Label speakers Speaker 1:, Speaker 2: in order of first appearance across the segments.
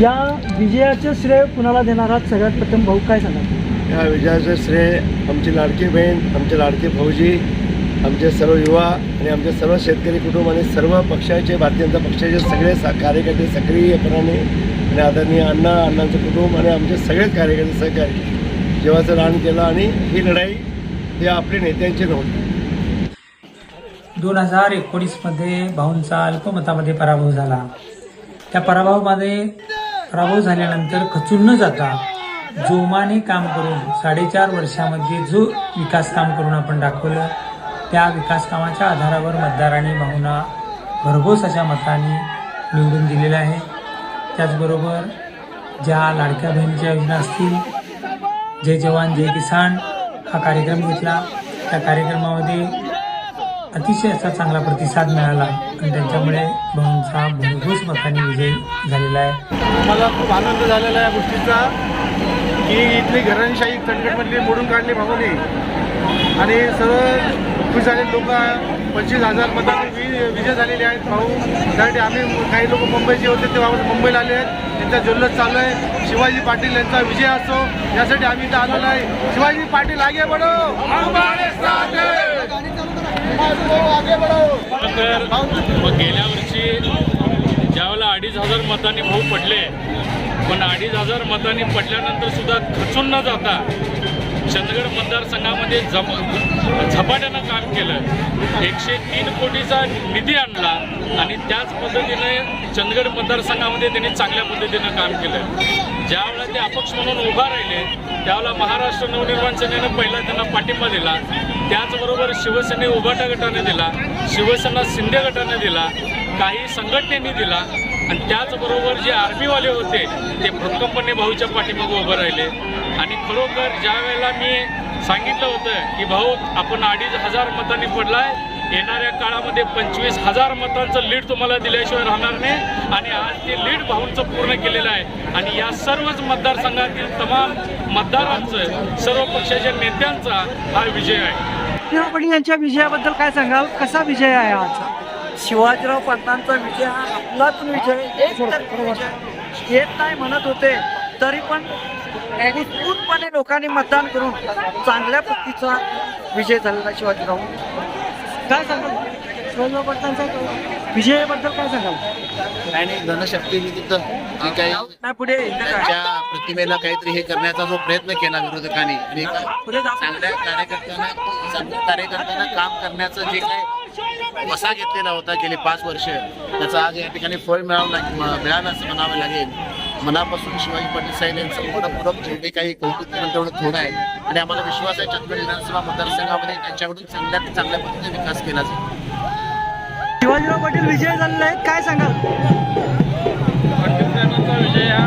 Speaker 1: या विजयाचं श्रेय कुणाला देणार? आहात सगळ्यात प्रथम भाऊ काय सांगा
Speaker 2: या विजयाचं श्रेय आमची लाडकी बहीण आमचे लाडके फौजी आमचे सर्व युवा आणि आमचे सर्व शेतकरी कुटुंब आणि सर्व पक्षाचे भारतीय जनता पक्षाचे सगळे सा कार्यकर्ते सक्रियपणाने आणि आदरणीय अण्णा अण्णांचं कुटुंब आणि आमचे सगळेच कार्यकर्ते सहकारी जेव्हाचं रान केलं आणि ही लढाई ही आपली नेत्यांची नव्हती.
Speaker 3: दोन हजार एकोणीसमध्ये भाऊंचा अल्पमतामध्ये पराभव झाला. त्या पराभवामध्ये पराभव झाल्यानंतर खचून न जाता जोमाने काम करून साडेचार वर्षामध्ये जो विकास काम करून आपण दाखवलं त्या विकास कामाच्या आधारावर मतदारांनी भावना भरघोस अशा मताने निवडून दिलेलं आहे त्याचबरोबर ज्या लाडक्या बहिणीच्या योजना असतील जय जवान जय किसान हा कार्यक्रम घेतला. त्या कार्यक्रमामध्ये अतिशय असा चांगला प्रतिसाद मिळाला. आणि त्यांच्यामुळे भाऊंचा भरघोस मतांनी विजय झालेला आहे.
Speaker 4: मला खूप आनंद झालेला आहे या गोष्टीचा की इथली घराणीशाही तंटमधली मोडून काढली भाऊने. आणि सर्व खुश झालेले लोक पंचवीस हजार मतांनी विजय झालेले आहेत भाऊ. त्यासाठी आम्ही काही लोक मुंबईचे होते ते वापस मुंबईला आले आहेत. त्यांचा जल्लोष चालू आहे. शिवाजी पाटील यांचा विजय असो यासाठी आम्ही इथं आलेलो आहे. शिवाजी पाटील आगे बढो.
Speaker 5: तर मग गेल्या वर्षी ज्यावेळेला अडीच हजार मतांनी भाऊ पडले पण अडीच हजार मतांनी पडल्यानंतर सुद्धा खचून न जाता चंदगड मतदारसंघामध्ये जम झपाट्यानं काम केलं. एकशे तीन कोटीचा निधी आणला आणि त्याच पद्धतीने चंदगड मतदारसंघामध्ये त्यांनी चांगल्या पद्धतीनं काम केलं. ज्यावेळेला ते अपक्ष म्हणून उभा राहिले त्यावेळेला महाराष्ट्र नवनिर्माण सेनेनं पहिला त्यांना पाठिंबा दिला. त्याचबरोबर शिवसेने उभाटा गटाने दिला शिवसेना शिंदे गटाने दिला काही संघटनेने दिला. आणि त्याचबरोबर जे आर्मीवाले होते ते भक्कमपणे भाऊच्या पाठीमागे उभं राहिले. आणि खरोखर ज्या वेळेला मी सांगितलं होतं की भाऊ आपण अडीच हजार मतांनी पडलाय. येणाऱ्या काळामध्ये पंचवीस हजार मतांचं लीड तुम्हाला दिल्याशिवाय राहणार नाही. आणि आज ते लीड भाऊंचं पूर्ण केलेलं आहे. आणि या सर्वच मतदारसंघातील तमाम मतदारांचं सर्व पक्षाच्या नेत्यांचा हा विजय आहे.
Speaker 1: पाटील यांच्या विजयाबद्दल काय सांगाल? कसा विजय आहे आजचा
Speaker 6: शिवाजीराव पाटलांचा विजय हा आपलाच विजय विजय. येत नाही म्हणत होते तरी पण उत्स्फूर्तपणे लोकांनी मतदान करून चांगल्या पद्धतीचा विजय झालेला शिवाजीराव.
Speaker 1: काय सांगाल? पाटलांचा विजयाबद्दल काय सांगाल?
Speaker 7: धनशक्ती तिथं जे काही
Speaker 6: पुढे
Speaker 7: प्रतिमेला काहीतरी हे करण्याचा जो प्रयत्न केला विरोधकांनी. चांगल्या कार्यकर्त्यांना चांगल्या कार्यकर्त्यांना काम करण्याचं जे काही वसा घेतलेला होता गेली पाच वर्ष त्याचा आज या ठिकाणी फळ मिळावं मिळालं असं म्हणावं लागेल. मनापासून शिवाजी पाटील साहेब यांचं मनपूर्वक जेवढे काही कौतुक केलं तेवढं थोडं आहे. आणि आम्हाला विश्वास आहे चंद्रपूर विधानसभा मतदारसंघामध्ये त्यांच्याकडून चांगल्यात चांगल्या पद्धतीने विकास केला जाईल.
Speaker 1: शिवाजीराव पाटील विजय झालेले आहेत. काय सांगाल?
Speaker 4: पाकिस्तानाचा विजय हा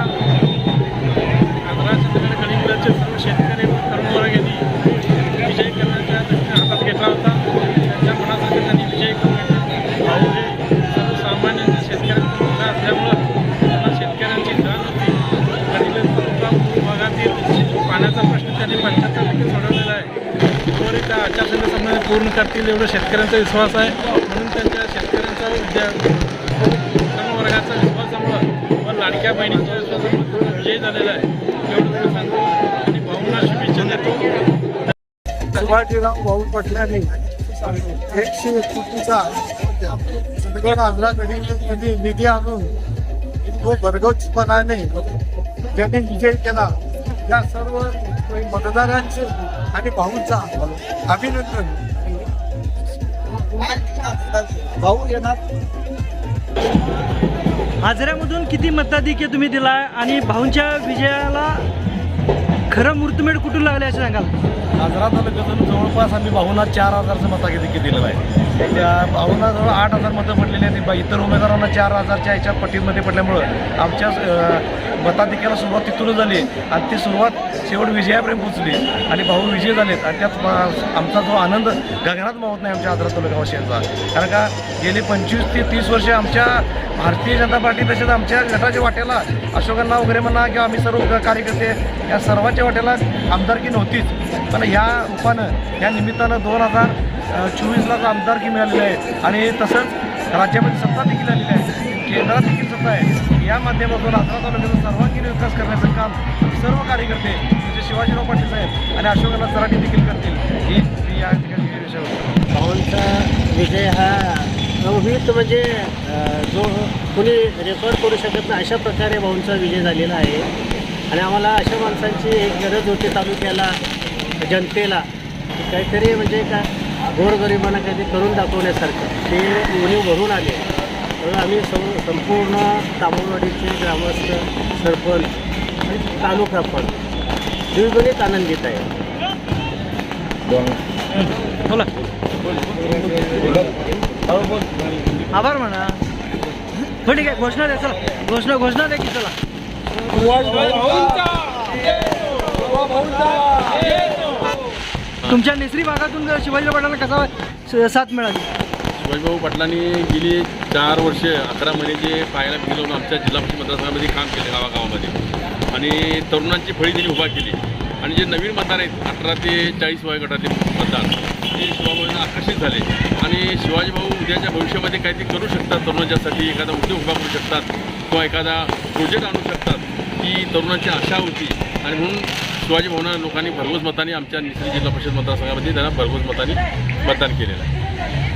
Speaker 4: आंध्रा चंद्रगड कलिंगडचे सर्व शेतकरी व विजय करण्याच्या दृष्टीने हातात घेतला होता. त्यांच्या मनासाठी त्यांनी विजय करून घेतला. सर्वसामान्य शेतकऱ्यांचा मुलगा असल्यामुळं त्यांना शेतकऱ्यांची जाण होती. कलिंगड तालुका भागातील पाण्याचा प्रश्न त्यांनी पंच्याहत्तर टक्के सोडवलेला आहे. त्वरित त्या आचारसंहितेसंबंधी पूर्ण करतील एवढा शेतकऱ्यांचा विश्वास आहे. म्हणून त्यांच्या शेतकऱ्यांचा विद्या वर्गाचा विश्वासामुळं व लाडक्या बहिणीच्या विश्वासामुळे विजय झालेला आहे. एवढं मी सांगतो. आणि भाऊंना शुभेच्छा देतो.
Speaker 2: शिवाजीराव भाऊ पटल्याने एकशे कोटीचा सगळं आंध्राकडे निधी आणून तो भरगोचपणाने ज्यांनी विजय केला या सर्व मतदारांचे आणि भाऊंचा अभिनंदन. भाऊ येणार.
Speaker 1: आजऱ्यामधून किती मताधिक्य तुम्ही दिलाय आणि भाऊंच्या विजयाला खरं मुहूर्तमेढ कुठून लागले असं सांगाल?
Speaker 4: आजरा तालुक्यातून जवळपास आम्ही भाऊंना चार हजारचं मताधिक्य दिलेलं आहे. त्या भाऊंना जवळ आठ हजार मतं पडलेली आहेत बा- इतर उमेदवारांना चार हजारच्या ह्याच्या पट्टीमध्ये पडल्यामुळं आमच्या मताधिक्याला सुरुवात तिथूनच झाली आणि ती सुरुवात शेवट विजयापर्यंत पोचली आणि भाऊ विजय झालेत. आणि त्यात आमचा जो आनंद गगनात मावत नाही आमच्या आदरा तालुकावासियांचा कारण का गेली पंचवीस ते तीस वर्ष आमच्या भारतीय जनता पार्टी तसेच आमच्या गटाच्या वाट्याला अशोकांना वगैरे म्हणा किंवा आम्ही सर्व कार्यकर्ते या सर्वांच्या वाट्याला आमदारकी नव्हतीच. पण ह्या रूपानं या निमित्तानं दोन हजार चोवीसलाच आमदारकी मिळालेली आहे आणि तसंच राज्यामध्ये सत्ता देखील आलेली आहे. केंद्रात देखील सत्ता आहे. या माध्यमातून आजरा तालुक्याचा सर्वांगीण विकास करण्याचं काम सर्व कार्यकर्ते म्हणजे शिवाजीराव पाटील साहेब आणि अशोकाला सराठी देखील करतील. ही मी या ठिकाणी विषय होतो
Speaker 8: भावांचा विजय हा अवहित म्हणजे जो कुणी रेकॉर्ड करू शकत नाही अशा प्रकारे भाऊंचा विजय झालेला आहे. आणि आम्हाला अशा माणसांची एक गरज होती तालुक्याला जनतेला काहीतरी म्हणजे का गोरगरिबांना काहीतरी करून दाखवण्यासारखं. ते उणीव भरून आले. म्हणून आम्ही सं संपूर्ण तामुळवाडीचे ग्रामस्थ सरपंच आणि तालुका पण द्विगुणित आनंदित आहे
Speaker 1: बोला. आभार म्हणा. हो ठीक आहे. घोषणा द्या चला. घोषणा घोषणा द्या की चला. तुमच्या नेसरी भागातून शिवाजीराव पाटलांना कसा स- साथ मिळाली?
Speaker 9: शिवाजीभाऊ पाटलांनी गेली चार वर्ष अकरा महिने जे पाहायला गेलो आमच्या जिल्हा परिषद मतदारसंघामध्ये काम केले गावागावामध्ये आणि तरुणांची फळी त्यांनी उभा केली. आणि जे नवीन मतदार आहेत अठरा ते चाळीस वय गटातले मतदार ते शिवाभाऊंना आकर्षित झाले. आणि शिवाजीभाऊ उद्याच्या भविष्यामध्ये काहीतरी करू शकतात तरुणांच्यासाठी एखादा उद्योग उभा करू शकतात किंवा एखादा प्रोजेक्ट आणू शकतात. ही तरुणांची आशा होती. आणि म्हणून शिवाजी भाऊंना लोकांनी भरघोस मताने आमच्या निसरी जिल्हा परिषद मतदारसंघामध्ये त्यांना भरघोस मताने मतदान केलेलं
Speaker 1: आहे.